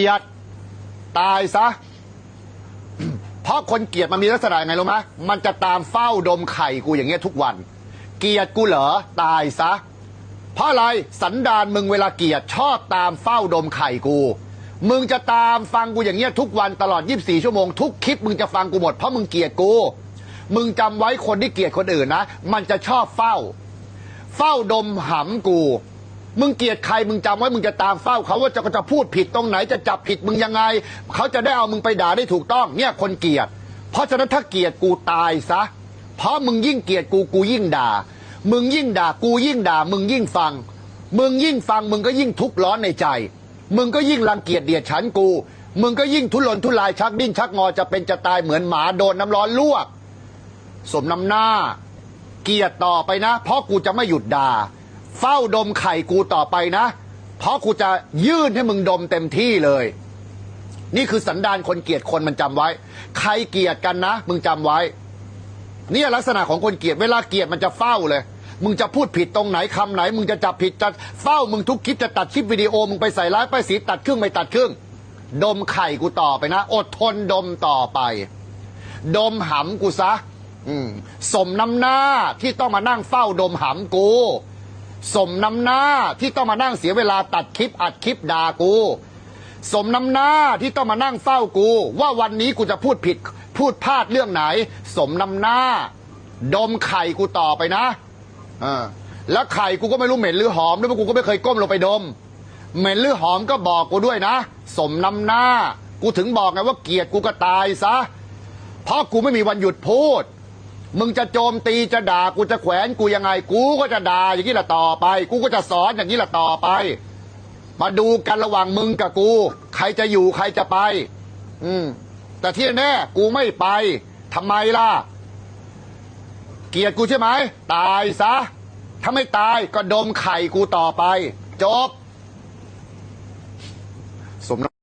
เกียดตายซะ เพราะคนเกียดมันมีลักษณะยังไงรู้ไหมมันจะตามเฝ้าดมไข่กูอย่างเงี้ยทุกวัน เกียดกูเหรอตายซะ เพราะอะไรสันดานมึงเวลาเกียดชอบตามเฝ้าดมไข่กู มึงจะตามฟังกูอย่างเงี้ยทุกวันตลอด 24 ชั่วโมงทุกคลิปมึงจะฟังกูหมดเพราะมึงเกียดกู มึงจำไว้คนที่เกียดคนอื่นนะ มันจะชอบเฝ้า เฝ้าดมหำกู มึงเกลียดใครมึงจำไว้มึงจะตามเฝ้าเขาว่าจะจะพูดผิดตรงไหนจะจับผิดมึงยังไง เขาจะได้เอามึงไปด่าได้ถูกต้อง เนี่ยคนเกลียด เพราะฉะนั้นถ้าเกลียดกูตายซะ เพราะมึงยิ่งเกลียดกูกูยิ่งด่า มึงยิ่งด่ากูยิ่งด่า มึงยิ่งฟัง มึงยิ่งฟังมึงก็ยิ่งทุกข์ร้อนในใจ มึงก็ยิ่งรังเกียจเดียดฉันกู มึงก็ยิ่งทุรนทุรายชักดิ้นชักงอจะเป็นจะตายเหมือนหมาโดนน้ำร้อนลวก สมน้ำหน้า เกลียดต่อไปนะ เพราะกูจะไม่หยุดด่า เฝ้าดมไข่กูต่อไปนะ เพราะกูจะยื่นให้มึงดมเต็มที่เลย นี่คือสันดานคนเกลียดคนมันจำไว้ ใครเกลียดกันนะ มึงจำไว้ เนี่ยลักษณะของคนเกลียดเวลาเกลียดมันจะเฝ้าเลย มึงจะพูดผิดตรงไหนคำไหน มึงจะจับผิดจะเฝ้ามึงทุกคลิปจะตัดคลิปวิดีโอมึงไปใส่ร้ายไปสีตัดครึ่งไม่ตัดครึ่งดมไข่กูต่อไปนะ อดทนดมต่อไป ดมหำกูซะมสมน้ำหน้าที่ต้องมานั่งเฝ้าดมหำกู สมน้ำหน้าที่ต้องมานั่งเสียเวลาตัดคลิปอัดคลิปด่ากู สมน้ำหน้าที่ต้องมานั่งเฝ้ากู ว่าวันนี้กูจะพูดผิดพูดพลาดเรื่องไหน สมน้ำหน้า ดมไข่กูต่อไปนะอ่าแล้วไข่กูก็ไม่รู้เหม็นหรือหอมด้วยเพราะกูก็ไม่เคยก้มลงไปดม เหม็นหรือหอมก็บอกกูด้วยนะ สมน้ำหน้า กูถึงบอกไงว่าเกลียดกูก็ตายซะเพราะกูไม่มีวันหยุดพูด มึงจะโจมตีจะด่ากูจะแขวนกูยังไง กูก็จะด่าอย่างนี้แหละต่อไป กูก็จะสอนอย่างนี้แหละต่อไป มาดูกันระหว่างมึงกับกู ใครจะอยู่ใครจะไป อืม แต่ที่แน่กูไม่ไปทำไมล่ะ เกลียดกูใช่ไหมตายซะ ถ้าไม่ตายก็ดมไข่กูต่อไป จบ สม